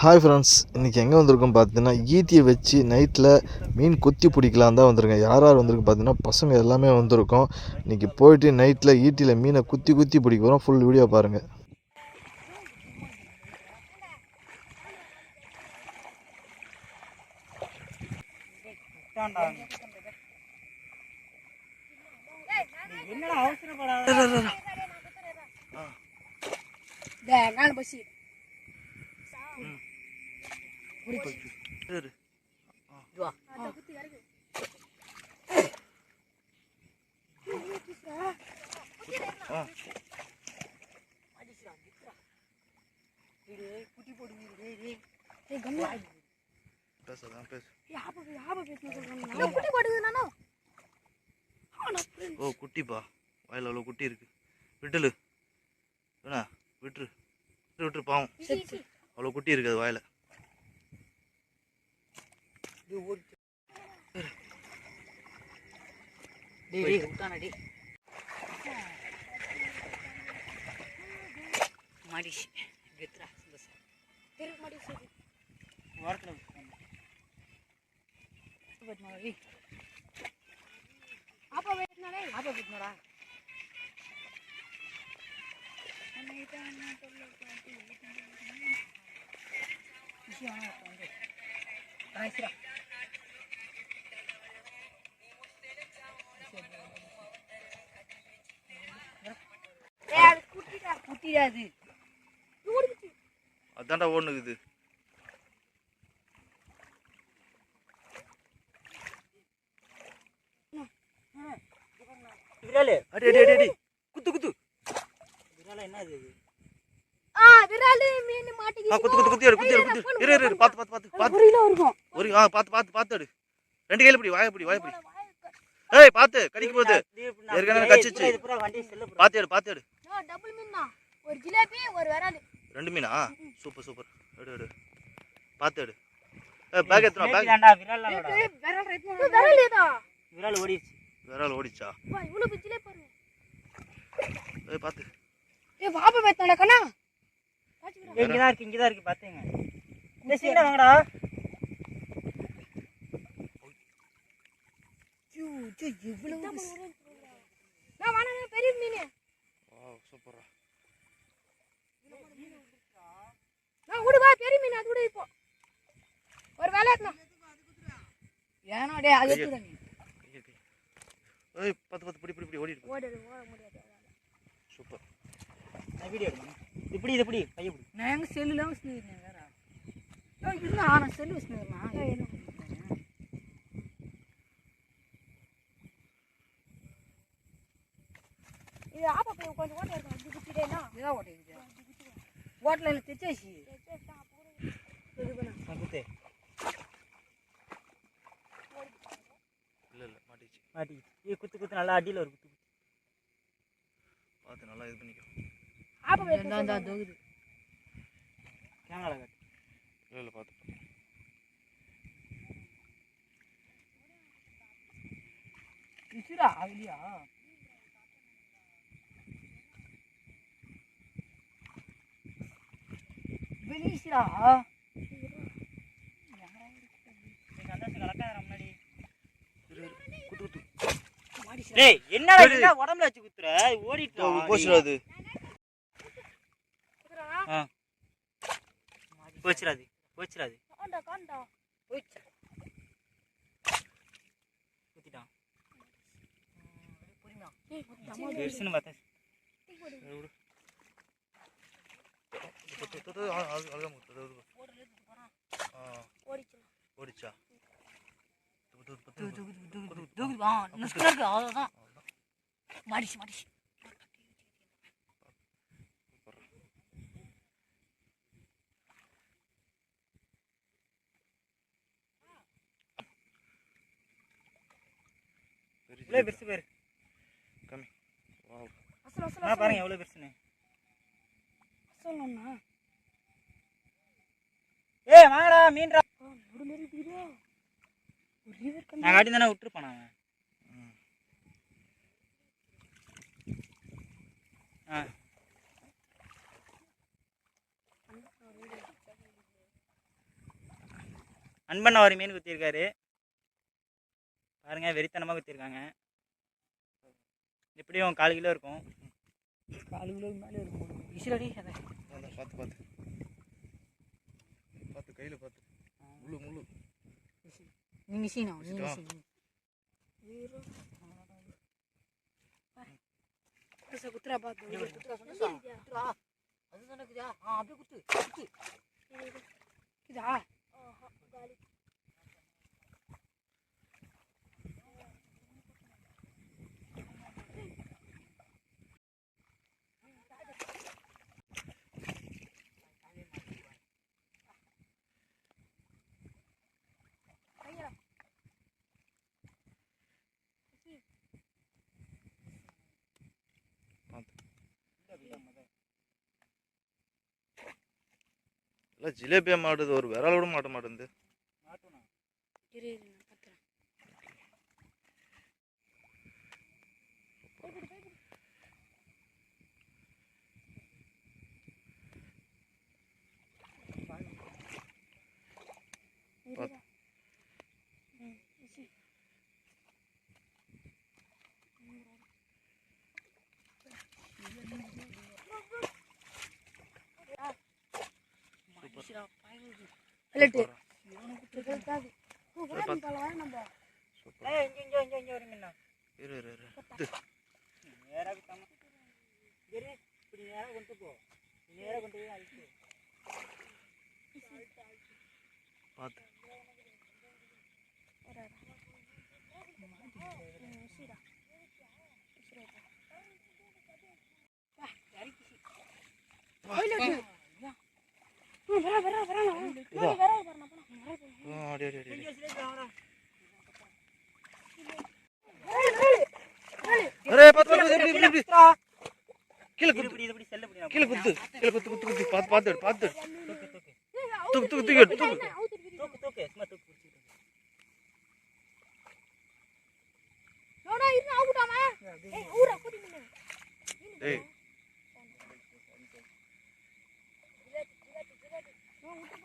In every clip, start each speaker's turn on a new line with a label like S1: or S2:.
S1: Hi friends இன்றைக்கி எங்கே வந்திருக்கோம் பார்த்தீங்கன்னா ஈட்டியை வச்சு நைட்டில் மீன் கொத்தி பிடிக்கலாம் தான் வந்திருக்கேன். யார் யார் வந்திருக்கு பார்த்தீங்கன்னா பசங்க எல்லாமே வந்திருக்கோம். இன்றைக்கி போயிட்டு நைட்டில் ஈட்டியில் மீனை குத்தி குத்தி பிடிக்க போகிறோம் ஃபுல் வீடியோ பாருங்கள்
S2: என்னடா அவசரப்படாத?
S3: நாலு பசி குட்டி போடுது நானோ
S1: ஓ குட்டிப்பா வாயில் அவ்வளோ குட்டி இருக்கு விட்டுலு என்ன விட்டுரு விட்டு விட்டுரு பாவம் அவ்வளோ குட்டி இருக்குது அது வாயில்
S2: ಮಾಡಿಸಿ ಬಿತ್ರ
S3: ತಿರುಗಿ ಮಾಡಿಸಿ
S2: ವಾರ್ಕಲ ಬಿಟ್ಟು ನೋಡಿ ಆಪ ಬಿತ್ತು
S3: ನೋಡಿ ಆಪ ಬಿತ್ತು
S2: ನೋಡ ಆಯ್ತು
S3: ஓடிச்சு
S1: அதான்டா ஓடுனுக்குது.
S2: விராலு.
S1: அடி அடி அடி அடி. குத்து குத்து.
S2: விரால என்ன அது
S3: ஆ விராலு மீன் மாட்டிக்கிச்சு
S1: ஆ குத்து குத்து குத்தி எடு குத்தி எடு குத்தி. இரு இரு
S3: ஒரு கிலோ இருக்கும்
S1: ஒரு ஆ பார்த்து எடு. ரெண்டு கையில் பிடி வாயை பிடி வாயை பிடி. ஏய் பார்த்து கடிக்க போகுது ஏற்கனவே கடிச்சிச்சு. எடு எடு.
S3: டபுள் மீன் தான். ஒரு ஜிலேபி ஒரு விராலு
S1: ரெண்டு மீனா? Super super. எடு எடு. பார்த்து எடு. ஏ பேக் எத்தனை பேக்
S2: தான்டா விரால்
S3: விரால் ரைட் விரால் ஏதா?
S2: விரால்
S1: வேற ஆள் ஓடிச்சா?
S3: வா இவ்வளவு பெரிய ஜிலேபி பாருங்க.
S1: ஏய் பார்த்து.
S3: ஏய் பாப்பா பேத்தாடா கண்ணா.
S2: இங்கதான் இருக்கு இங்கதான் இருக்கு பாத்துங்க. இந்த சீக்கிரம் வாங்கடா.
S3: நான் வாங்க பெரிய மீன்.
S1: வாவ் சூப்பரா
S3: வா பெரிய மீன் அது விடு இப்போ. ஒரு வேலை இருக்கணும்.
S2: ஏன்னா டே அது
S1: ஐயோ. ஏய் பார்த்து பார்த்து பிடி பிடி பிடி ஓடிடு.
S3: ஓடு ஓட முடியாது
S1: சூப்பர்.
S2: நான் வீடியோ எடுக்கணும். இப்படி இது இப்படி கையை பிடி. நான் எங்க செல்லுல வச்சுருக்கேன் வேற? இருந்தா நான் செல்லு வச்சுருக்கேன்
S3: இது ஆப்பா போய் கொஞ்சம் ஓட்ட இது குட்டிடேனா?
S2: இதான் ஓட்டல
S3: பண்ண
S2: நான் குத்து
S1: இல்லை இல்லை மாட்டிச்சு
S2: மாட்டி இது குத்து குத்து நல்லா அடியில் ஒரு குத்து
S1: பார்த்து நல்லா இது பண்ணிக்கோ
S3: ஆப்பா
S2: தொகுது கேமரா காட்டு
S1: இல்லை இல்லை பார்த்து
S2: விசுரா இல்லையா
S1: குத்து
S2: டேய் என்னடா என்ன உடம்புல வச்சு குத்துற? ஓடிட்டு
S1: போச்சுடா அது.
S2: போச்சுடாது போச்சுடாது.
S3: காண்டா காண்டா.
S2: போச்சு குத்திட்டான். பெருசுன்னு பார்த்தேன் இருக்கு, அவ்வளவுதான். மாடிச்சு, மாடிச்சு.
S1: பெரிய
S2: இவ்வளவு பெருசு. பாரு.
S1: கம்மி. வாவ்.
S3: அசல் அசல்
S2: ஆ, பாருங்க எவ்வளவு பெருசுன்னு.
S3: அசல்
S2: ஏய், வாங்கடா, மீன்டா.
S3: ஒரு கண்ணா
S2: நான் காட்டி தானே விட்டுருப்பான் அவன். ஆ. அன்பண்ணா ஒரு மீன் குத்திருக்காரு பாருங்க வெறித்தனமாக குத்திருக்காங்க எப்படியும் கால் கிலோ இருக்கும். கால் கிலோ மேலே இருக்கும். விசிலடி அதை
S1: பார்த்து பார்த்து. கையில் பார்த்து முழு முழு
S2: நீங்கள் சீனா நீங்கள். சீனா.
S3: பெருசா குத்துறா பார்த்து
S2: அது நடக்குதா ஆ அப்படியே குத்து குத்து.
S3: இதா
S1: இல்லை ஜிலேபியா மாடுது ஒரு விரல் விட மாட்ட மாட்டேங்குது
S3: இரு இரு நான் கத்துறேன்
S1: பார்த்து.
S3: பிளட்டு
S2: ஏய் இங்கே இங்கே இங்கே இங்கே ஒரு மீன்
S1: இரு இரு இரு இது
S2: நேராக குத்தாம இரு இப்படி நேராக கொண்டு போ நேராக கொண்டு போய் அழிச்சு.
S1: பார்த்து இதா ஆ, அடி அடி அடி அடி. அரே பார்த்து பார்த்து எப்படி எப்படி எப்படி கீழே குத்து. கீழே குத்து குத்து குத்து பார்த்து பார்த்து பார்த்து
S2: தூக்கு தூக்கு
S1: தூக்கு தூக்கு தூக்கு எடு, தூக்கு
S2: தூக்கு. தூக்கு சும்மா தூக்கு பிடிச்சிட்டு
S3: நோடா இரு ஆவுடாமா ஏய் ஊரா கூட்டி நின்னு
S1: டேய்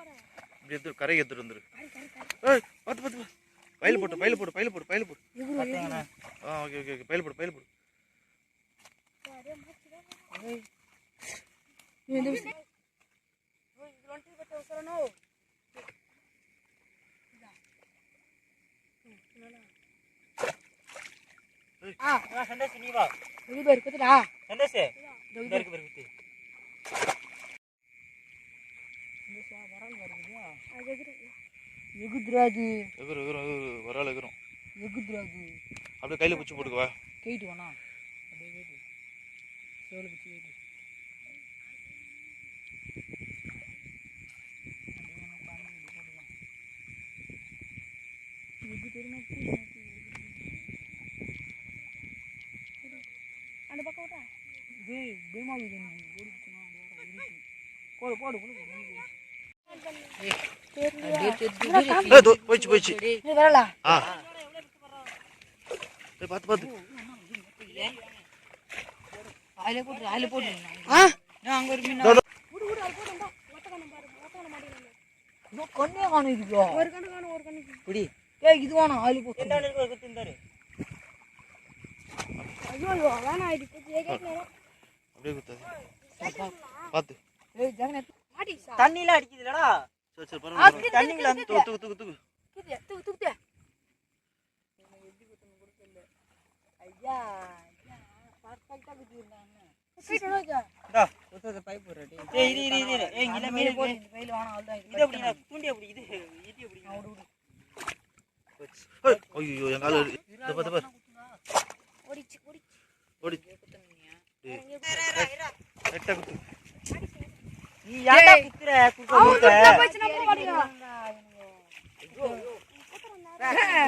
S1: இப்படி எடுத்து கரைக்கு எடுத்துட்டு வந்துரு ஏய் பார்த்து பார்த்து. பையில போட்டு பையில போட்டு பையில போட்டு பையில போட்டு
S2: பார்த்தீங்கன்னா
S1: ஆ ஓகே ஓகே ஓகே பையில போட்டு பையில போட்டு
S3: ஆ
S2: சந்தோஷ் நீ வா
S3: இது பேர் குத்துடா
S2: சந்தோஷ் இந்த இருக்கு பாரு குத்து
S3: அது எதிர
S2: எகுத்ராஜு
S1: எகுரும்.
S2: எகுத்ராஜு.
S1: அப்படியே கையில பிடிச்சி போட்டுக்குவா?
S2: கேட்டு வேணா அப்படியே கேட்டு. பிடிச்சி கேட்டு.
S3: அந்த பக்கம் விட்டா?
S2: இது பீமாவி போடு போடு போடு.
S1: ஏய் தோ போயிடுச்சு போயிடுச்சு
S3: இது வரலா?
S1: ஆ. பார்த்து பார்த்து
S2: அதில் போட்டு அதில் போட்டு.
S3: ஆ?
S2: அங்கே ஒரு மீன்
S3: விடு விடு அது போடுடா ஒத்த கண்ணு
S2: இன்னும் காணும் இதுக்கோ.
S3: ஒரு கண்ணு காணும் ஒரு கண்ணு
S2: இப்படி ஏய் இது வேணும் அதில் போட்டு. எந்த ஒரு குத்து இருந்தாரு
S3: ஐயோ ஐயோ வேணாம் இது குத்தி கேட்கல
S1: அப்படியே குத்தாது பார்த்து
S2: ஏய் ஜெகநாத்.
S3: மாட்டி சா
S2: தண்ணிலாம் அடிக்குதுலடா.
S1: சரி சரி பரவாயில்ல
S2: தண்ணிங்களா வந்து
S1: தூக்கு தூக்கு தூக்கு தூக்கு.
S3: குத்தி தூக்கு தூக்கு.
S2: ஐயா
S3: குத்திட்டு நோக்கா
S2: டா குத்தத பைப் போடுறடி ஏய் இது இது இது ஏய் இங்க மீன் போடு இந்த பையில வேணாம் அவ்வளவுதான் இது எப்படி நான் தூண்டி அப்படி இது இது எப்படி விடு விடு
S1: ஏய், ஐயோ என் கால இந்த பாத்து பாரு
S3: ஓடிச்சு ஓடிச்சு
S1: ஓடி டேய் கரெக்டா குத்து
S2: நீ ஏன்டா குத்துற குத்த குத்த
S3: போச்சுனா போவாடியா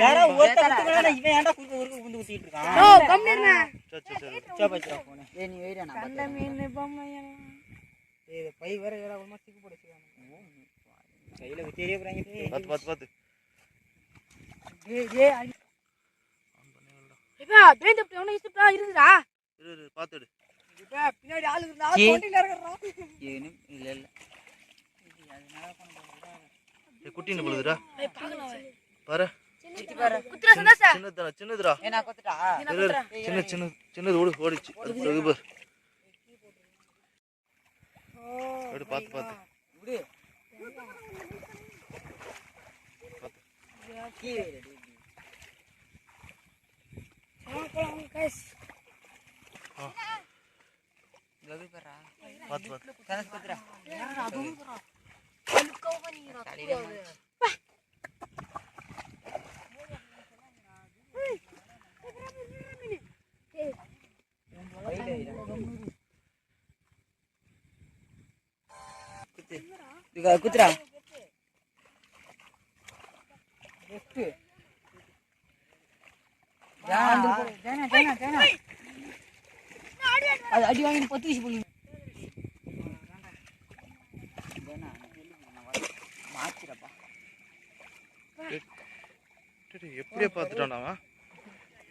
S2: யாரோ ஒருத்த குத்துறா இவன் ஏன்டா குத்த ஒரு குந்து குத்திட்டு இருக்கான்
S3: ஓ கம்மிருங்க
S1: சரி சரி சரி
S2: சா பச்சா போனே ஏய் நீ வெயிடா நான்
S3: கண்ட மீன்
S2: பை வேற ஒரு மாதிரி சிக்கு போடு கையில குத்தியே போறாங்க.
S1: பார்த்து பார்த்து பார்த்து
S2: டேய் அடி.
S3: இப்ப பேண்ட் அப்படி ஒண்ணு இசுப்பா இருக்குடா
S1: இரு இரு பார்த்து எடு
S3: பின்னாடி ஆளு இருந்தா
S2: ஏனும் இல்ல இல்ல.
S1: ஏய், பாரு. சின்னதுடா சின்னதுடா. இரு. சின்ன சின்ன சின்னது ஓடு ஓடிச்சு. அது பாரு. எடு பார்த்து பார்த்து
S2: விடு கீழே இரு. இங்க வந்து பாருடா.
S1: பார்த்து பார்த்து
S2: தனுஷ் கொத்துடா. கையில வைடா. குத்து. லெஃப்ட் அது அடி வாங்கி பத்து வீசி போடுங்க
S1: எப்படியே பார்த்துட்டான் அவன்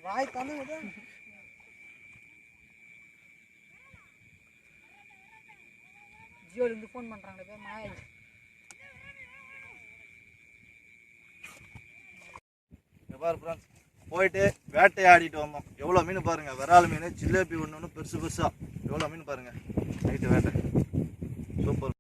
S2: வாய் தந்து ஜியோல இருந்து ஃபோன் பண்றாங்க பேர் மாயா
S1: இங்க பாரு ஃப்ரெண்ட்ஸ் போயிட்டு வேட்டையாடிட்டு வந்தோம். எவ்வளோ மீன் பாருங்க. விரால் மீன் ஜிலேபி ஒன்று ஒன்று பெருசு பெருசாக எவ்வளோ மீன் பாருங்க. நைட்டு வேட்டை. சூப்பர்.